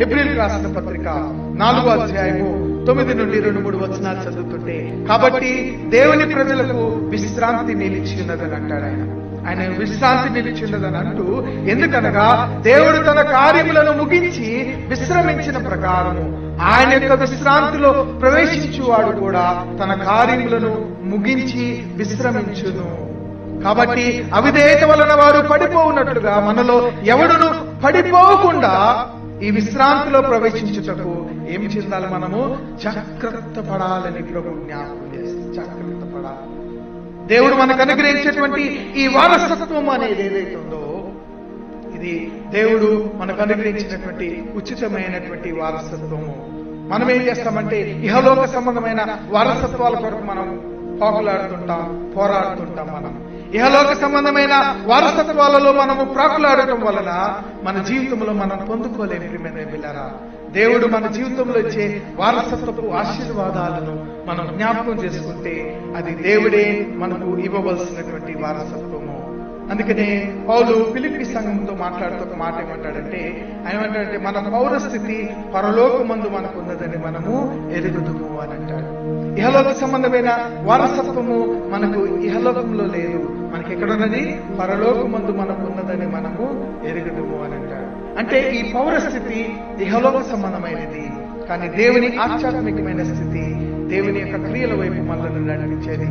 April రాసిన పత్రిక నాలుగో అధ్యాయము తొమ్మిది నుండి రెండు మూడు వచనాలు చదువుతుంటే కాబట్టి దేవుని ప్రజలకు విశ్రాంతి నిలిచి ఉన్నదని అంటాడు ఆయన. ఆయన విశ్రాంతి నిలిచి అంటూ ఎందుకనగా దేవుడు తన కార్యములను ముగించి విశ్రమించిన ప్రకారము ఆయన యొక్క విశ్రాంతిలో ప్రవేశించువాడు కూడా తన కార్యములను ముగించి విశ్రమించును. కాబట్టి అవిధేయత వలన వారు పడిపోవున్నట్లుగా మనలో ఎవడును పడిపోకుండా ఈ విశ్రాంతిలో ప్రవేశించుటకు ఏం చెందాలి మనము? జాగ్రత్త పడాలని ప్రభు జ్ఞాపకం చేస్తే జాగ్రత్త పడాలి. దేవుడు మనకు అనుగ్రహించేటువంటి ఈ వారసత్వం అనేది ఏదైతే ఉందో ఇది దేవుడు మనకు అనుగ్రహించినటువంటి ఉచితమైనటువంటి వారసత్వము. మనం ఏం చేస్తామంటే ఇహలోక సంబంధమైన వారసత్వాల కొరకు మనం పోకలాడుతుంటాం పోరాడుతుంటాం మనం. ఇహలోక సంబంధమైన వారసత్వాలలో మనము ప్రాకులాడటం వలన మన జీవితంలో మనం పొందుకోలేని ప్రియమైన దేవుడు మన జీవితంలో ఇచ్చే వారసత్వపు ఆశీర్వాదాలను మనం జ్ఞాపకం చేసుకుంటే అది దేవుడే మనకు ఇవ్వవలసినటువంటి వారసత్వము. అందుకనే పౌలు పిలిపి సంఘంతో మాట్లాడుతూ ఒక మాట ఏమంటాడంటే ఆయన ఏమంటాడంటే మన పౌరస్థితి పరలోకమందు మనకు ఉన్నదని మనము ఎరుగుదుము అని అంటాడు. ఇహలోక సంబంధమైన వారసత్వము మనకు ఇహలోకంలో లేదు. మనకి ఎక్కడున్నది పరలోకమందు మనకు ఉన్నదని మనము ఎరుగుదుము అని అంటాడు. అంటే ఈ పౌరస్థితి ఇహలోక సంబంధమైనది. కానీ దేవుని ఆధ్యాత్మికమైన స్థితి దేవుని యొక్క క్రియల వైపు మనల్ని నడిపించేది